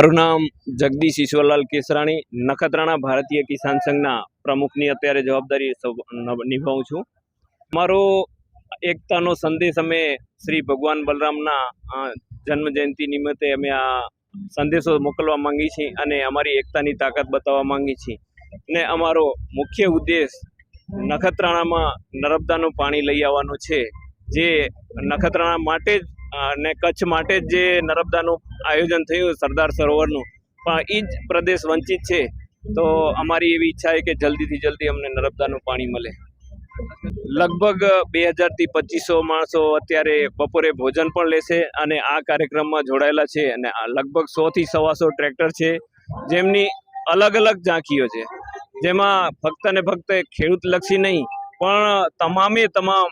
મારું નામ જગદીશ ઈશ્વરલાલ કેસરાણી, નખત્રાણા ભારતીય કિસાન સંઘના પ્રમુખની અત્યારે જવાબદારી નિભાવું છું. મારો એકતાનો સંદેશ અમે શ્રી ભગવાન બલરામના જન્મ જયંતિ નિમિત્તે અમે આ સંદેશો મોકલવા માંગી છીએ અને અમારી એકતાની તાકાત બતાવવા માંગી છીએ. ને અમારો મુખ્ય ઉદ્દેશ નખત્રાણામાં નર્મદાનું પાણી લઈ આવવાનો છે, જે નખત્રાણા માટે જ અને કચ્છ માટે જે નર્મદાનું આયોજન થયું સરદાર સરોવરનું, પણ એ જ પ્રદેશ વંચિત છે. તો અમારી એવી ઈચ્છા છે કે જલ્દીથી જલ્દી અમને નર્મદાનું પાણી મળે. લગભગ બે હજારથી પચીસો માણસો અત્યારે બપોરે ભોજન પણ લેશે અને આ કાર્યક્રમમાં જોડાયેલા છે અને લગભગ સોથી સવાસો ટ્રેક્ટર છે, જેમની અલગ અલગ ઝાંખીઓ છે. જેમાં ફક્ત ને ફક્ત ખેડૂતલક્ષી નહીં, પણ તમામે તમામ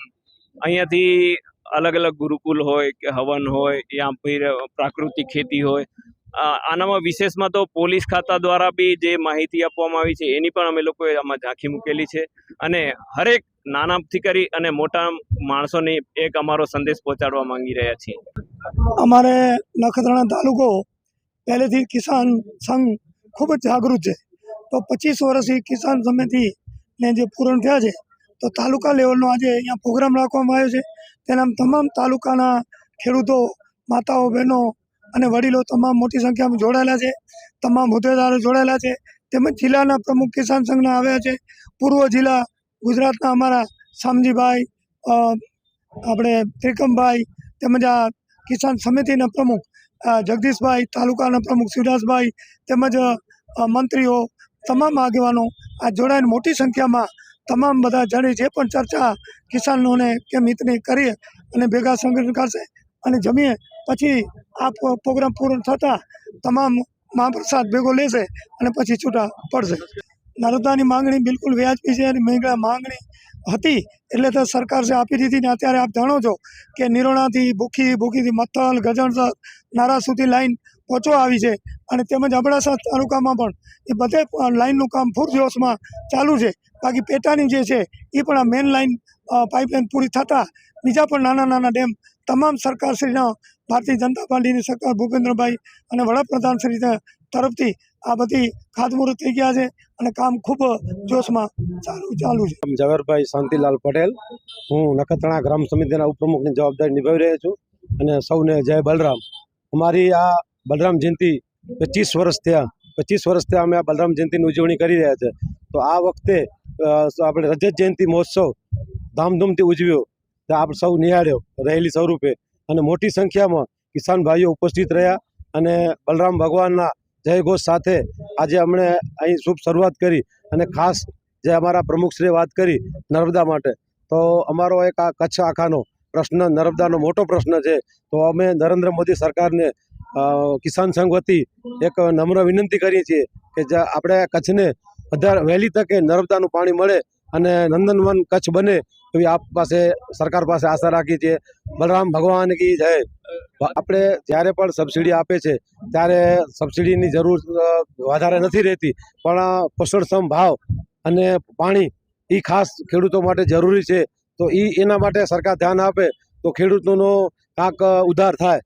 અહીંયાથી અલગ અલગ ગુરુકુલ હોય કે હવન હોય યા ફિર પ્રાકૃતિક ખેતી હોય આનામાં વિશેષમાં તો પોલીસ ખાતા દ્વારા બી જે માહિતી આપવામાં આવી છે, એની પણ અમે લોકોએ આમાં ઝાંખી મૂકેલી છે. અને હરેક નાનાથી કરી અને મોટા માણસોને એક અમારો સંદેશ પહોંચાડવા માંગી રહ્યા છીએ. અમારે નખત્રાણા તાલુકો પહેલેથી કિસાન સંઘ ખૂબ જ જાગૃત છે. તો પચીસ વર્ષથી કિસાન સમિતિને જે પૂરણ થયા છે તો તાલુકા લેવલનો આજે અહીંયા પ્રોગ્રામ રાખવામાં આવ્યો છે. તેના તમામ તાલુકાના ખેડૂતો, માતાઓ, બહેનો અને વડીલો તમામ મોટી સંખ્યામાં જોડાયેલા છે. તમામ હોદ્દેદારો જોડાયેલા છે. તેમજ જિલ્લાના પ્રમુખ કિસાન સંઘના આવ્યા છે. પૂર્વ જિલ્લા ગુજરાતના અમારા શામજીભાઈ આપણે ત્રિકમભાઈ તેમજ આ કિસાન સમિતિના પ્રમુખ જગદીશભાઈ, તાલુકાના પ્રમુખ શિવદાસભાઈ તેમજ મંત્રીઓ, તમામ આગેવાનો આ જોડાઈને મોટી સંખ્યામાં તમામ બધા જણે જે પણ ચર્ચા કિસાનોને કે મિતની કરીએ અને ભેગા સંગઠન કરશે અને જમીએ, પછી આ પ્રોગ્રામ પૂર્ણ થતાં તમામ મહાપ્રસાદ ભેગો લેશે અને પછી છૂટા પડશે. નર્મદાની માંગણી બિલકુલ વ્યાજબી છે અને મેઘા માંગણી હતી. એટલે તો સરકાર જે આપી દીધી ને અત્યારે આપ જાણો છો કે નિરોણાથી, ભૂખી, ભૂખીથી મથલ ગજણસર નારા સુધી લાઈન પહોંચવા આવી છે. અને તેમજ અબડાસા તાલુકામાં પણ એ બધે લાઈનનું કામ પૂરજોશમાં ચાલુ છે. બાકી પેટાની જે છે, એ પણ આ મેન લાઈન પાઇપલાઇન પૂરી થતાં બીજા પણ નાના નાના ડેમ તમામ સરકારશ્રીના ભારતીય જનતા પાર્ટીની સરકાર ભૂપેન્દ્રભાઈ અને વડાપ્રધાનશ્રી તરફથી આ બધી ખાતમુહૂર્ત થઈ ગયા છે અને કામ ખૂબ જોશમાં ચાલુ ચાલુ છે. ઝવેરભાઈ શાંતિલાલ પટેલ. હું નખત્રાણા ગ્રામ સમિતિના ઉપપ્રમુખની જવાબદારી નિભાવી રહ્યો છું અને સૌને જય બલરામ. અમારી આ બલરામ જયંતિ પચીસ વર્ષ થયા. પચીસ વર્ષ થયા અમે આ બલરામ જયંતિની ઉજવણી કરી રહ્યા છે. તો આ વખતે આપણે રજત જયંતિ મહોત્સવ ધામધૂમથી ઉજવ્યો. આપણે આપ સૌ નિહાળ્યો રહેલી સ્વરૂપે. અને મોટી સંખ્યામાં કિસાન ભાઈઓ ઉપસ્થિત રહ્યા અને બલરામ ભગવાનના જયઘોષ સાથે આજે અમણે અહીં શુભ શરૂઆત કરી અને ખાસ જે અમારા પ્રમુખશ્રીએ વાત કરી નર્મદા માટે. તો અમારો એક આ કચ્છ આખાનો પ્રશ્ન, નર્મદાનો મોટો પ્રશ્ન છે. તો અમે નરેન્દ્ર મોદી સરકારને કિસાન સંઘ વતી એક નમ્ર વિનંતી કરીએ છીએ કે આપણે કચ્છને વધારે, વહેલી તકે નર્મદાનું પાણી મળે અને નંદનવન કચ્છ બને એવી આપ પાસે, સરકાર પાસે આશા રાખીએ છીએ. બલરામ ભગવાન કી જય. આપણે જ્યારે પણ સબસિડી આપે છે, ત્યારે સબસિડીની જરૂર વધારે નથી રહેતી. પણ પોષણક્ષમ ભાવ અને પાણી એ ખાસ ખેડૂતો માટે જરૂરી છે. તો એ એના માટે સરકાર ધ્યાન આપે તો ખેડૂતોનો કાંક ઉધાર થાય.